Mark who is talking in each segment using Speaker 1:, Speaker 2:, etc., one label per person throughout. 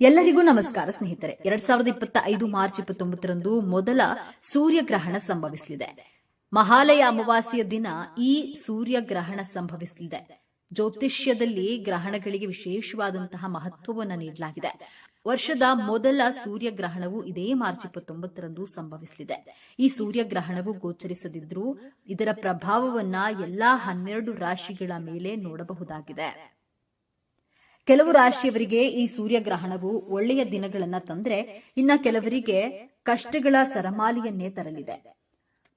Speaker 1: ಎಲ್ಲರಿಗೂ ನಮಸ್ಕಾರ, ಸ್ನೇಹಿತರೆ. ಎರಡ್ ಸಾವಿರದ ಇಪ್ಪತ್ತ ಐದು ಮಾರ್ಚ್ ಇಪ್ಪತ್ತೊಂಬತ್ತರಂದು ಮೊದಲ ಸೂರ್ಯಗ್ರಹಣ ಸಂಭವಿಸಲಿದೆ. ಮಹಾಲಯ ಅಮಾವಾಸ್ಯ ದಿನ ಈ ಸೂರ್ಯಗ್ರಹಣ ಸಂಭವಿಸಲಿದೆ. ಜ್ಯೋತಿಷ್ಯದಲ್ಲಿ ಗ್ರಹಣಗಳಿಗೆ ವಿಶೇಷವಾದಂತಹ ಮಹತ್ವವನ್ನು ನೀಡಲಾಗಿದೆ. ವರ್ಷದ ಮೊದಲ ಸೂರ್ಯಗ್ರಹಣವು ಇದೇ ಮಾರ್ಚ್ ಇಪ್ಪತ್ತೊಂಬತ್ತರಂದು ಸಂಭವಿಸಲಿದೆ. ಈ ಸೂರ್ಯಗ್ರಹಣವು ಗೋಚರಿಸದಿದ್ರೂ ಇದರ ಪ್ರಭಾವವನ್ನ ಎಲ್ಲಾ ಹನ್ನೆರಡು ರಾಶಿಗಳ ಮೇಲೆ ನೋಡಬಹುದಾಗಿದೆ. ಕೆಲವು ರಾಶಿಯವರಿಗೆ ಈ ಸೂರ್ಯಗ್ರಹಣವು ಒಳ್ಳೆಯ ದಿನಗಳನ್ನ ತಂದ್ರೆ ಇನ್ನ ಕೆಲವರಿಗೆ ಕಷ್ಟಗಳ ಸರಮಾಲಿಯನ್ನೇ ತರಲಿದೆ.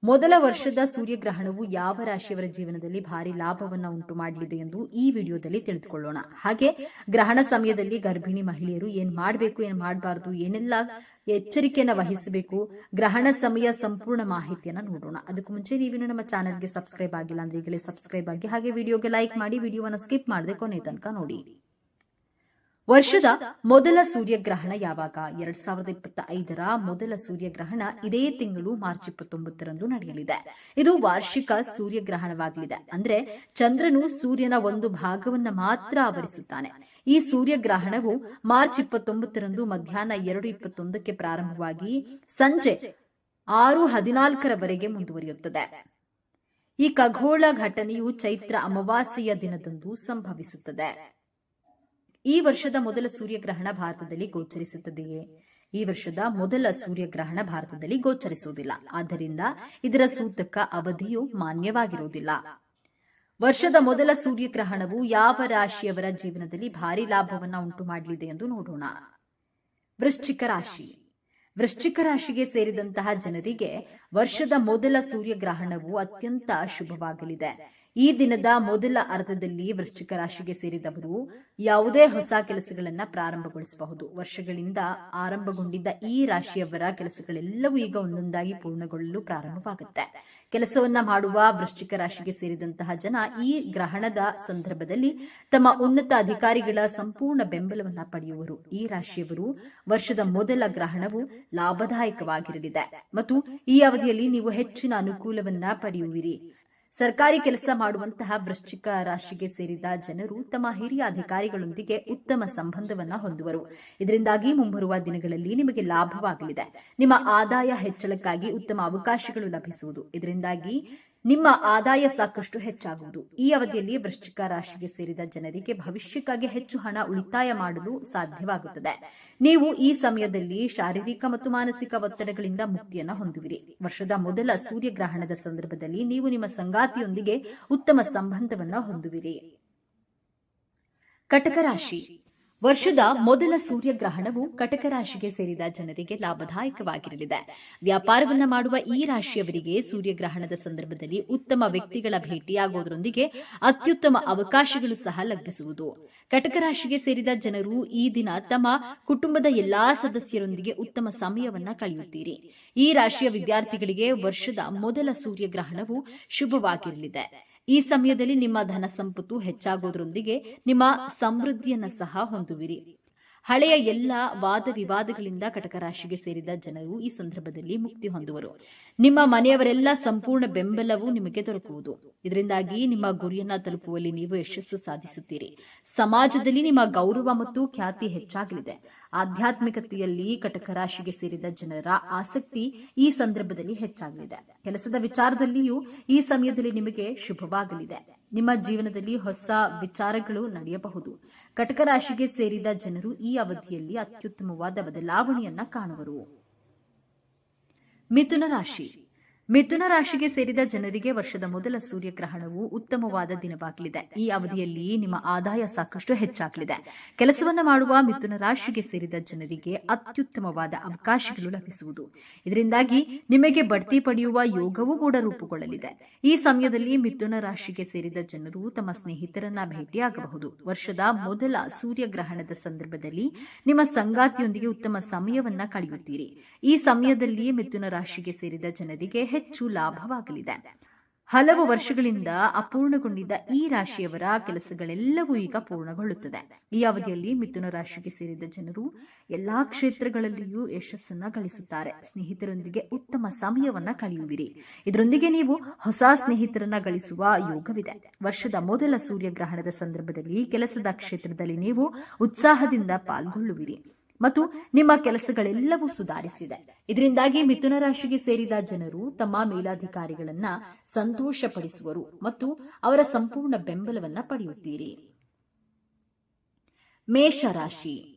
Speaker 1: ಮೊದಲ ವರ್ಷದ ಸೂರ್ಯಗ್ರಹಣವು ಯಾವ ರಾಶಿಯವರ ಜೀವನದಲ್ಲಿ ಭಾರಿ ಲಾಭವನ್ನ ಉಂಟು ಮಾಡಲಿದೆ ಎಂದು ಈ ವಿಡಿಯೋದಲ್ಲಿ ತಿಳಿದುಕೊಳ್ಳೋಣ. ಹಾಗೆ ಗ್ರಹಣ ಸಮಯದಲ್ಲಿ ಗರ್ಭಿಣಿ ಮಹಿಳೆಯರು ಏನ್ ಮಾಡಬೇಕು, ಏನ್ ಮಾಡಬಾರದು, ಏನೆಲ್ಲ ಎಚ್ಚರಿಕೆಯನ್ನ ವಹಿಸಬೇಕು, ಗ್ರಹಣ ಸಮಯ ಸಂಪೂರ್ಣ ಮಾಹಿತಿಯನ್ನ ನೋಡೋಣ. ಅದಕ್ಕೂ ಮುಂಚೆ ನೀವಿನ್ನು ನಮ್ಮ ಚಾನೆಲ್ಗೆ ಸಬ್ಸ್ಕ್ರೈಬ್ ಆಗಿಲ್ಲ ಅಂದ್ರೆ ಈಗಲೇ ಸಬ್ಸ್ಕ್ರೈಬ್ ಆಗಿ ಹಾಗೆ ವಿಡಿಯೋಗೆ ಲೈಕ್ ಮಾಡಿ, ವಿಡಿಯೋವನ್ನು ಸ್ಕಿಪ್ ಮಾಡದೆ ಕೊನೆ ತನಕ ನೋಡಿ. ವರ್ಷದ ಮೊದಲ ಸೂರ್ಯಗ್ರಹಣ ಯಾವಾಗ? ಎರಡ್ ಸಾವಿರದ ಇಪ್ಪತ್ತ ಐದರ ಮೊದಲ ಸೂರ್ಯಗ್ರಹಣ ಇದೇ ತಿಂಗಳು ಮಾರ್ಚ್ ಇಪ್ಪತ್ತೊಂಬತ್ತರಂದು ನಡೆಯಲಿದೆ. ಇದು ವಾರ್ಷಿಕ ಸೂರ್ಯಗ್ರಹಣವಾಗಲಿದೆ. ಅಂದ್ರೆ ಚಂದ್ರನು ಸೂರ್ಯನ ಒಂದು ಭಾಗವನ್ನ ಮಾತ್ರ ಆವರಿಸುತ್ತಾನೆ. ಈ ಸೂರ್ಯಗ್ರಹಣವು ಮಾರ್ಚ್ ಇಪ್ಪತ್ತೊಂಬತ್ತರಂದು ಮಧ್ಯಾಹ್ನ ಎರಡು ಇಪ್ಪತ್ತೊಂದಕ್ಕೆ ಪ್ರಾರಂಭವಾಗಿ ಸಂಜೆ ಆರು ಹದಿನಾಲ್ಕರವರೆಗೆ ಮುಂದುವರಿಯುತ್ತದೆ. ಈ ಖಗೋಳ ಘಟನೆಯು ಚೈತ್ರ ಅಮಾವಾಸ್ಯೆಯ ದಿನದಂದು ಸಂಭವಿಸುತ್ತದೆ. ಈ ವರ್ಷದ ಮೊದಲ ಸೂರ್ಯಗ್ರಹಣ ಭಾರತದಲ್ಲಿ ಗೋಚರಿಸುತ್ತದೆಯೇ? ಈ ವರ್ಷದ ಮೊದಲ ಸೂರ್ಯಗ್ರಹಣ ಭಾರತದಲ್ಲಿ ಗೋಚರಿಸುವುದಿಲ್ಲ. ಆದ್ದರಿಂದ ಇದರ ಸೂತಕ ಅವಧಿಯು ಮಾನ್ಯವಾಗಿರುವುದಿಲ್ಲ. ವರ್ಷದ ಮೊದಲ ಸೂರ್ಯಗ್ರಹಣವು ಯಾವ ರಾಶಿಯವರ ಜೀವನದಲ್ಲಿ ಭಾರಿ ಲಾಭವನ್ನ ಉಂಟು ಮಾಡಲಿದೆ ಎಂದು ನೋಡೋಣ. ವೃಶ್ಚಿಕ ರಾಶಿ. ವೃಶ್ಚಿಕ ರಾಶಿಗೆ ಸೇರಿದಂತಹ ಜನರಿಗೆ ವರ್ಷದ ಮೊದಲ ಸೂರ್ಯಗ್ರಹಣವು ಅತ್ಯಂತ ಶುಭವಾಗಲಿದೆ. ಈ ದಿನದ ಮೊದಲ ಅರ್ಧದಲ್ಲಿ ವೃಶ್ಚಿಕ ರಾಶಿಗೆ ಸೇರಿದವರು ಯಾವುದೇ ಹೊಸ ಕೆಲಸಗಳನ್ನ ಪ್ರಾರಂಭಗೊಳಿಸಬಹುದು. ವರ್ಷಗಳಿಂದ ಆರಂಭಗೊಂಡಿದ್ದ ಈ ರಾಶಿಯವರ ಕೆಲಸಗಳೆಲ್ಲವೂ ಈಗ ಒಂದೊಂದಾಗಿ ಪೂರ್ಣಗೊಳ್ಳಲು ಪ್ರಾರಂಭವಾಗುತ್ತೆ. ಕೆಲಸವನ್ನ ಮಾಡುವ ವೃಶ್ಚಿಕ ರಾಶಿಗೆ ಸೇರಿದಂತಹ ಜನ ಈ ಗ್ರಹಣದ ಸಂದರ್ಭದಲ್ಲಿ ತಮ್ಮ ಉನ್ನತ ಅಧಿಕಾರಿಗಳ ಸಂಪೂರ್ಣ ಬೆಂಬಲವನ್ನ ಪಡೆಯುವರು. ಈ ರಾಶಿಯವರು ವರ್ಷದ ಮೊದಲ ಗ್ರಹಣವು ಲಾಭದಾಯಕವಾಗಿರಲಿದೆ. ಮತ್ತು ಈ ಅವಧಿಯಲ್ಲಿ ನೀವು ಹೆಚ್ಚಿನ ಅನುಕೂಲವನ್ನ ಪಡೆಯುವಿರಿ. ಸರ್ಕಾರಿ ಕೆಲಸ ಮಾಡುವಂತಹ ವೃಶ್ಚಿಕ ರಾಶಿಗೆ ಸೇರಿದ ಜನರು ತಮ್ಮ ಹಿರಿಯ ಅಧಿಕಾರಿಗಳೊಂದಿಗೆ ಉತ್ತಮ ಸಂಬಂಧವನ್ನ ಹೊಂದುವರು. ಇದರಿಂದಾಗಿ ಮುಂಬರುವ ದಿನಗಳಲ್ಲಿ ನಿಮಗೆ ಲಾಭವಾಗಲಿದೆ. ನಿಮ್ಮ ಆದಾಯ ಹೆಚ್ಚಳಕ್ಕಾಗಿ ಉತ್ತಮ ಅವಕಾಶಗಳು ಲಭಿಸುವುದು. ಇದರಿಂದಾಗಿ ನಿಮ್ಮ ಆದಾಯ ಸಾಕಷ್ಟು ಹೆಚ್ಚಾಗುವುದು. ಈ ಅವಧಿಯಲ್ಲಿ ವೃಶ್ಚಿಕ ರಾಶಿಗೆ ಸೇರಿದ ಜನರಿಗೆ ಭವಿಷ್ಯಕ್ಕಾಗಿ ಹೆಚ್ಚು ಹಣ ಉಳಿತಾಯ ಮಾಡಲು ಸಾಧ್ಯವಾಗುತ್ತದೆ. ನೀವು ಈ ಸಮಯದಲ್ಲಿ ಶಾರೀರಿಕ ಮತ್ತು ಮಾನಸಿಕ ಒತ್ತಡಗಳಿಂದ ಮುಕ್ತಿಯನ್ನ ಹೊಂದುವಿರಿ. ವರ್ಷದ ಮೊದಲ ಸೂರ್ಯಗ್ರಹಣದ ಸಂದರ್ಭದಲ್ಲಿ ನೀವು ನಿಮ್ಮ ಸಂಗಾತಿಯೊಂದಿಗೆ ಉತ್ತಮ ಸಂಬಂಧವನ್ನು ಹೊಂದುವಿರಿ. ಕಟಕ ರಾಶಿ. ವರ್ಷದ ಮೊದಲ ಸೂರ್ಯಗ್ರಹಣವು ಕಟಕ ರಾಶಿಗೆ ಸೇರಿದ ಜನರಿಗೆ ಲಾಭದಾಯಕವಾಗಿರಲಿದೆ. ವ್ಯಾಪಾರವನ್ನ ಮಾಡುವ ಈ ರಾಶಿಯವರಿಗೆ ಸೂರ್ಯಗ್ರಹಣದ ಸಂದರ್ಭದಲ್ಲಿ ಉತ್ತಮ ವ್ಯಕ್ತಿಗಳ ಭೇಟಿಯಾಗುವುದರೊಂದಿಗೆ ಅತ್ಯುತ್ತಮ ಅವಕಾಶಗಳು ಸಹ ಲಭಿಸುವುದು. ಕಟಕ ರಾಶಿಗೆ ಸೇರಿದ ಜನರು ಈ ದಿನ ತಮ್ಮ ಕುಟುಂಬದ ಎಲ್ಲಾ ಸದಸ್ಯರೊಂದಿಗೆ ಉತ್ತಮ ಸಮಯವನ್ನ ಕಳೆಯುತ್ತೀರಿ. ಈ ರಾಶಿಯ ವಿದ್ಯಾರ್ಥಿಗಳಿಗೆ ವರ್ಷದ ಮೊದಲ ಸೂರ್ಯಗ್ರಹಣವು ಶುಭವಾಗಿರಲಿದೆ. ಈ ಸಮಯದಲ್ಲಿ ನಿಮ್ಮ ಧನ ಸಂಪತ್ತು ಹೆಚ್ಚಾಗೋದ್ರೊಂದಿಗೆ ನಿಮ್ಮ ಸಮೃದ್ಧಿಯನ್ನು ಸಹ ಹೊಂದುವಿರಿ. ಹಳೆಯ ಎಲ್ಲ ವಾದ ವಿವಾದಗಳಿಂದ ಕಟಕ ರಾಶಿಗೆ ಸೇರಿದ ಜನರು ಈ ಸಂದರ್ಭದಲ್ಲಿ ಮುಕ್ತಿ ಹೊಂದುವರು. ನಿಮ್ಮ ಮನೆಯವರೆಲ್ಲ ಸಂಪೂರ್ಣ ಬೆಂಬಲವು ನಿಮಗೆ ದೊರಕುವುದು. ಇದರಿಂದಾಗಿ ನಿಮ್ಮ ಗುರಿಯನ್ನ ತಲುಪುವಲ್ಲಿ ನೀವು ಯಶಸ್ಸು ಸಾಧಿಸುತ್ತೀರಿ. ಸಮಾಜದಲ್ಲಿ ನಿಮ್ಮ ಗೌರವ ಮತ್ತು ಖ್ಯಾತಿ ಹೆಚ್ಚಾಗಲಿದೆ. ಆಧ್ಯಾತ್ಮಿಕತೆಯಲ್ಲಿ ಕಟಕ ರಾಶಿಗೆ ಸೇರಿದ ಜನರ ಆಸಕ್ತಿ ಈ ಸಂದರ್ಭದಲ್ಲಿ ಹೆಚ್ಚಾಗಲಿದೆ. ಕೆಲಸದ ವಿಚಾರದಲ್ಲಿಯೂ ಈ ಸಮಯದಲ್ಲಿ ನಿಮಗೆ ಶುಭವಾಗಲಿದೆ. ನಿಮ್ಮ ಜೀವನದಲ್ಲಿ ಹೊಸ ವಿಚಾರಗಳು ನಡೆಯಬಹುದು. ಕಟಕ ರಾಶಿಗೆ ಸೇರಿದ ಜನರು ಈ ಅವಧಿಯಲ್ಲಿ ಅತ್ಯುತ್ತಮವಾದ ಬದಲಾವಣೆಯನ್ನ ಕಾಣುವರು. ಮಿಥುನ ರಾಶಿ. ಮಿಥುನ ರಾಶಿಗೆ ಸೇರಿದ ಜನರಿಗೆ ವರ್ಷದ ಮೊದಲ ಸೂರ್ಯಗ್ರಹಣವು ಉತ್ತಮವಾದ ದಿನವಾಗಲಿದೆ ಈ ಅವಧಿಯಲ್ಲಿ ನಿಮ್ಮ ಆದಾಯ ಸಾಕಷ್ಟು ಹೆಚ್ಚಾಗಲಿದೆ. ಕೆಲಸವನ್ನು ಮಾಡುವ ಮಿಥುನ ರಾಶಿಗೆ ಸೇರಿದ ಜನರಿಗೆ ಅತ್ಯುತ್ತಮವಾದ ಅವಕಾಶಗಳು ಲಭಿಸುವುದು. ಇದರಿಂದಾಗಿ ನಿಮಗೆ ಬಡ್ತಿ ಪಡೆಯುವ ಯೋಗವೂ ಕೂಡ ರೂಪುಗೊಳ್ಳಲಿದೆ. ಈ ಸಮಯದಲ್ಲಿ ಮಿಥುನ ರಾಶಿಗೆ ಸೇರಿದ ಜನರು ತಮ್ಮ ಸ್ನೇಹಿತರನ್ನ ಭೇಟಿಯಾಗಬಹುದು. ವರ್ಷದ ಮೊದಲ ಸೂರ್ಯಗ್ರಹಣದ ಸಂದರ್ಭದಲ್ಲಿ ನಿಮ್ಮ ಸಂಗಾತಿಯೊಂದಿಗೆ ಉತ್ತಮ ಸಮಯವನ್ನ ಕಳೆಯುತ್ತೀರಿ. ಈ ಸಮಯದಲ್ಲಿ ಮಿಥುನ ರಾಶಿಗೆ ಸೇರಿದ ಜನರಿಗೆ ಹೆಚ್ಚು ಲಾಭವಾಗಲಿದೆ. ಹಲವು ವರ್ಷಗಳಿಂದ ಅಪೂರ್ಣಗೊಂಡಿದ್ದ ಈ ರಾಶಿಯವರ ಕೆಲಸಗಳೆಲ್ಲವೂ ಈಗ ಪೂರ್ಣಗೊಳ್ಳುತ್ತದೆ. ಈ ಅವಧಿಯಲ್ಲಿ ಮಿಥುನ ರಾಶಿಗೆ ಸೇರಿದ ಜನರು ಎಲ್ಲಾ ಕ್ಷೇತ್ರಗಳಲ್ಲಿಯೂ ಯಶಸ್ಸನ್ನ ಗಳಿಸುತ್ತಾರೆ. ಸ್ನೇಹಿತರೊಂದಿಗೆ ಉತ್ತಮ ಸಮಯವನ್ನ ಕಳೆಯುವಿರಿ. ಇದರೊಂದಿಗೆ ನೀವು ಹೊಸ ಸ್ನೇಹಿತರನ್ನ ಗಳಿಸುವ ಯೋಗವಿದೆ. ವರ್ಷದ ಮೊದಲ ಸೂರ್ಯಗ್ರಹಣದ ಸಂದರ್ಭದಲ್ಲಿ ಕೆಲಸದ ಕ್ಷೇತ್ರದಲ್ಲಿ ನೀವು ಉತ್ಸಾಹದಿಂದ ಪಾಲ್ಗೊಳ್ಳುವಿರಿ. ಮತ್ತು ನಿಮ್ಮ ಕೆಲಸಗಳೆಲ್ಲವೂ ಸುಧಾರಿಸಲಿದೆ ಇದರಿಂದಾಗಿ ಮಿಥುನ ರಾಶಿಗೆ ಸೇರಿದ ಜನರು ತಮ್ಮ ಮೇಲಾಧಿಕಾರಿಗಳನ್ನ ಸಂತೋಷಪಡಿಸುವರು ಮತ್ತು ಅವರ ಸಂಪೂರ್ಣ ಬೆಂಬಲವನ್ನ ಪಡೆಯುತ್ತೀರಿ. ಮೇಷರಾಶಿ.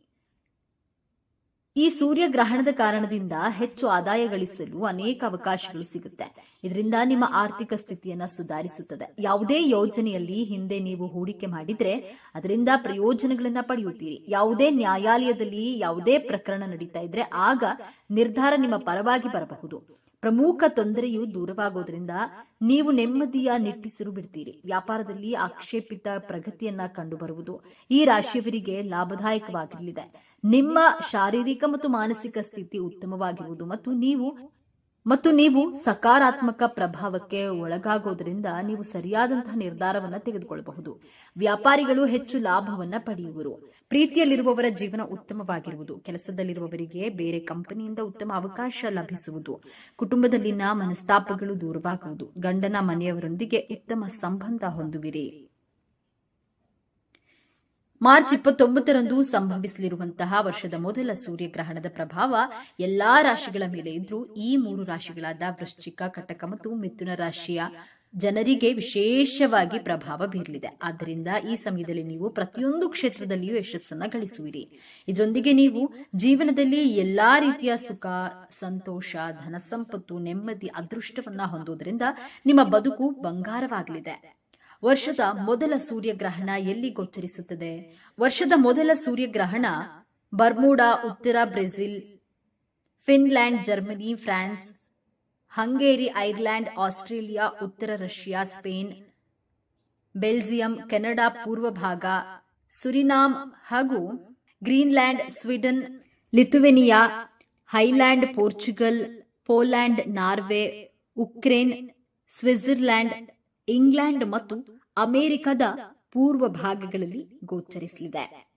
Speaker 1: ಈ ಸೂರ್ಯಗ್ರಹಣದ ಕಾರಣದಿಂದ ಹೆಚ್ಚು ಆದಾಯ ಗಳಿಸಲು ಅನೇಕ ಅವಕಾಶಗಳು ಸಿಗುತ್ತೆ. ಇದರಿಂದ ನಿಮ್ಮ ಆರ್ಥಿಕ ಸ್ಥಿತಿಯನ್ನ ಸುಧಾರಿಸುತ್ತದೆ. ಯಾವುದೇ ಯೋಜನೆಯಲ್ಲಿ ಹಿಂದೆ ನೀವು ಹೂಡಿಕೆ ಮಾಡಿದ್ರೆ ಅದರಿಂದ ಪ್ರಯೋಜನಗಳನ್ನ ಪಡೆಯುತ್ತೀರಿ. ಯಾವುದೇ ನ್ಯಾಯಾಲಯದಲ್ಲಿ ಯಾವುದೇ ಪ್ರಕರಣ ನಡೀತಾ ಇದ್ರೆ ಆಗ ನಿರ್ಧಾರ ನಿಮ್ಮ ಪರವಾಗಿ ಬರಬಹುದು. ಪ್ರಮುಖ ತೊಂದರೆಯು ದೂರವಾಗೋದ್ರಿಂದ ನೀವು ನೆಮ್ಮದಿಯ ನಿಟ್ಟಿಸಿರು ಬಿಡ್ತೀರಿ. ವ್ಯಾಪಾರದಲ್ಲಿ ಆಕ್ಷೇಪಿತ ಪ್ರಗತಿಯನ್ನ ಕಂಡುಬರುವುದು ಈ ರಾಶಿಯವರಿಗೆ ಲಾಭದಾಯಕವಾಗಿರಲಿದೆ. ನಿಮ್ಮ ಶಾರೀರಿಕ ಮತ್ತು ಮಾನಸಿಕ ಸ್ಥಿತಿ ಉತ್ತಮವಾಗಿರುವುದು ಮತ್ತು ನೀವು ಮತ್ತು ನೀವು ಸಕಾರಾತ್ಮಕ ಪ್ರಭಾವಕ್ಕೆ ಒಳಗಾಗೋದ್ರಿಂದ ನೀವು ಸರಿಯಾದಂತಹ ನಿರ್ಧಾರವನ್ನ ತೆಗೆದುಕೊಳ್ಳಬಹುದು. ವ್ಯಾಪಾರಿಗಳು ಹೆಚ್ಚು ಲಾಭವನ್ನ ಪಡೆಯುವರು. ಪ್ರೀತಿಯಲ್ಲಿರುವವರ ಜೀವನ ಉತ್ತಮವಾಗಿರುವುದು. ಕೆಲಸದಲ್ಲಿರುವವರಿಗೆ ಬೇರೆ ಕಂಪನಿಯಿಂದ ಉತ್ತಮ ಅವಕಾಶ ಲಭಿಸುವುದು. ಕುಟುಂಬದಲ್ಲಿನ ಮನಸ್ತಾಪಗಳು ದೂರವಾಗುವುದು. ಗಂಡನ ಮನೆಯವರೊಂದಿಗೆ ಉತ್ತಮ ಸಂಬಂಧ ಹೊಂದುವಿರಿ. ಮಾರ್ಚ್ ಇಪ್ಪತ್ತೊಂಬತ್ತರಂದು ಸಂಭವಿಸಲಿರುವಂತಹ ವರ್ಷದ ಮೊದಲ ಸೂರ್ಯಗ್ರಹಣದ ಪ್ರಭಾವ ಎಲ್ಲಾ ರಾಶಿಗಳ ಮೇಲೆ ಇದ್ರೂ ಈ ಮೂರು ರಾಶಿಗಳಾದ ವೃಶ್ಚಿಕ, ಕಟಕ ಮತ್ತು ಮಿಥುನ ರಾಶಿಯ ಜನರಿಗೆ ವಿಶೇಷವಾಗಿ ಪ್ರಭಾವ ಬೀರಲಿದೆ. ಆದ್ದರಿಂದ ಈ ಸಮಯದಲ್ಲಿ ನೀವು ಪ್ರತಿಯೊಂದು ಕ್ಷೇತ್ರದಲ್ಲಿಯೂ ಯಶಸ್ಸನ್ನ ಗಳಿಸುವಿರಿ. ಇದರೊಂದಿಗೆ ನೀವು ಜೀವನದಲ್ಲಿ ಎಲ್ಲಾ ರೀತಿಯ ಸುಖ, ಸಂತೋಷ ಧನ ಸಂಪತ್ತು ನೆಮ್ಮದಿ, ಅದೃಷ್ಟವನ್ನ ಹೊಂದುವುದರಿಂದ ನಿಮ್ಮ ಬದುಕು ಬಂಗಾರವಾಗಲಿದೆ. ವರ್ಷದ ಮೊದಲ ಸೂರ್ಯಗ್ರಹಣ ಎಲ್ಲಿ ಗೋಚರಿಸುತ್ತದೆ? ವರ್ಷದ ಮೊದಲ ಸೂರ್ಯಗ್ರಹಣ ಬರ್ಮುಡಾ, ಉತ್ತರ Brazil, Finland, Germany, France, Hungary Ireland Australia, ಉತ್ತರ ರಷ್ಯಾ, ಸ್ಪೇನ್, ಬೆಲ್ಜಿಯಂ, ಕೆನಡಾ, ಪೂರ್ವ ಭಾಗ, ಸುರಿನಾಮ್ ಹಾಗೂ Greenland, Sweden, Lithuania, Highland, Portugal, Poland, Norway, Ukraine Switzerland England ಮತ್ತು ಅಮೆರಿಕದ ಪೂರ್ವ ಭಾಗಗಳಲ್ಲಿ ಗೋಚರಿಸಲಿದೆ.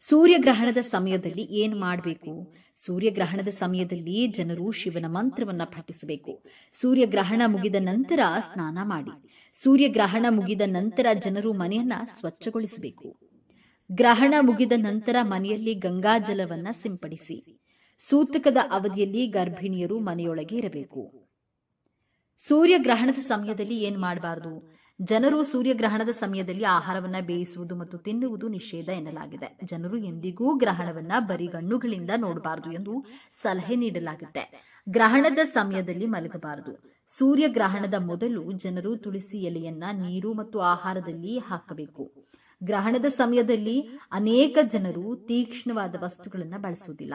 Speaker 1: ಸೂರ್ಯಗ್ರಹಣದ ಸಮಯದಲ್ಲಿ ಏನ್ ಮಾಡಬೇಕು? ಸೂರ್ಯಗ್ರಹಣದ ಸಮಯದಲ್ಲಿ ಜನರು ಶಿವನ ಮಂತ್ರವನ್ನ ಪಠಿಸಬೇಕು. ಸೂರ್ಯಗ್ರಹಣ ಮುಗಿದ ನಂತರ ಸ್ನಾನ ಮಾಡಿ. ಸೂರ್ಯಗ್ರಹಣ ಮುಗಿದ ನಂತರ ಜನರು ಮನೆಯನ್ನ ಸ್ವಚ್ಛಗೊಳಿಸಬೇಕು. ಗ್ರಹಣ ಮುಗಿದ ನಂತರ ಮನೆಯಲ್ಲಿ ಗಂಗಾಜಲವನ್ನ ಸಿಂಪಡಿಸಿ. ಸೂತಕದ ಅವಧಿಯಲ್ಲಿ ಗರ್ಭಿಣಿಯರು ಮನೆಯೊಳಗೆ ಇರಬೇಕು. ಸೂರ್ಯಗ್ರಹಣದ ಸಮಯದಲ್ಲಿ ಏನ್ ಮಾಡಬಾರದು? ಜನರು ಸೂರ್ಯಗ್ರಹಣದ ಸಮಯದಲ್ಲಿ ಆಹಾರವನ್ನ ಬೇಯಿಸುವುದು ಮತ್ತು ತಿನ್ನುವುದು ನಿಷೇಧ ಎನ್ನಲಾಗಿದೆ. ಜನರು ಎಂದಿಗೂ ಗ್ರಹಣವನ್ನ ಬರಿಗಣ್ಣುಗಳಿಂದ ನೋಡಬಾರದು ಎಂದು ಸಲಹೆ ನೀಡಲಾಗುತ್ತೆ. ಗ್ರಹಣದ ಸಮಯದಲ್ಲಿ ಮಲಗಬಾರದು. ಸೂರ್ಯಗ್ರಹಣದ ಮೊದಲು ಜನರು ತುಳಸಿ ಎಲೆಯನ್ನ ನೀರು ಮತ್ತು ಆಹಾರದಲ್ಲಿ ಹಾಕಬೇಕು. ಗ್ರಹಣದ ಸಮಯದಲ್ಲಿ ಅನೇಕ ಜನರು ತೀಕ್ಷ್ಣವಾದ ವಸ್ತುಗಳನ್ನು ಬಳಸುವುದಿಲ್ಲ.